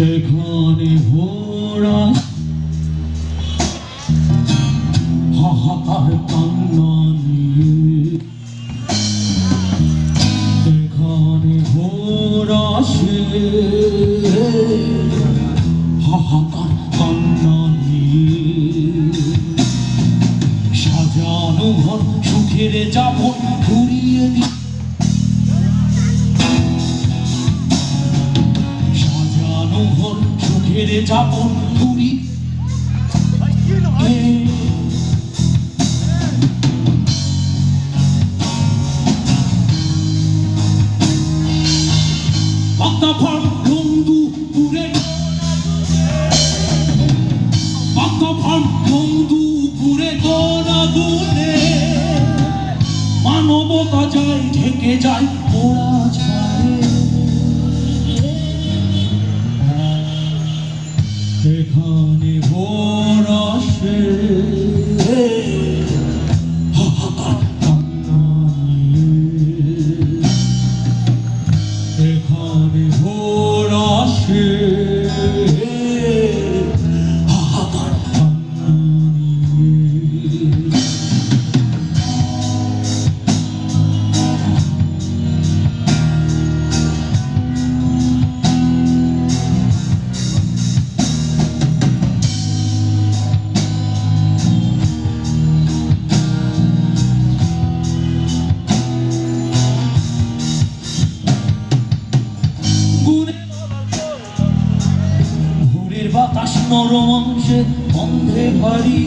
সেখানে ভোরা। হাহাকার কান্না নিয়ে। সেখানে ভোরা সে সুখের যাপন ঘুরি বাতাফার বন্ধু পুরে। বাতাফার বন্ধু পুরে গোনা গুনে মানবতা যায়, ঢেকে যায় পোড়া নরম অংশে ভারী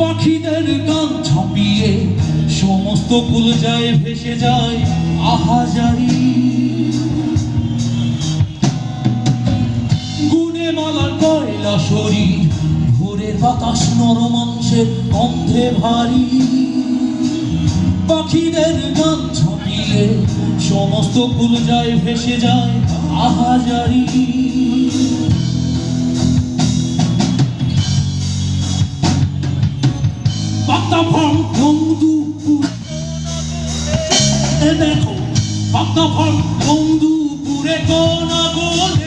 পাখিদের গান ছাপিয়ে সমস্ত কুল যায় ভেসে যায় আহাজারি। গুণে মালার কয়লা শরীর ভোরের বাতাস নরম অংশে গন্ধে ভারী। পাখিদের গান ছাপিয়ে সমস্ত ফুল যায় ভেসে যায় আহাজারি। পাতা ফল বন্ধু দেখো পাতা ফল বন্ধু পুরে কোন গোলে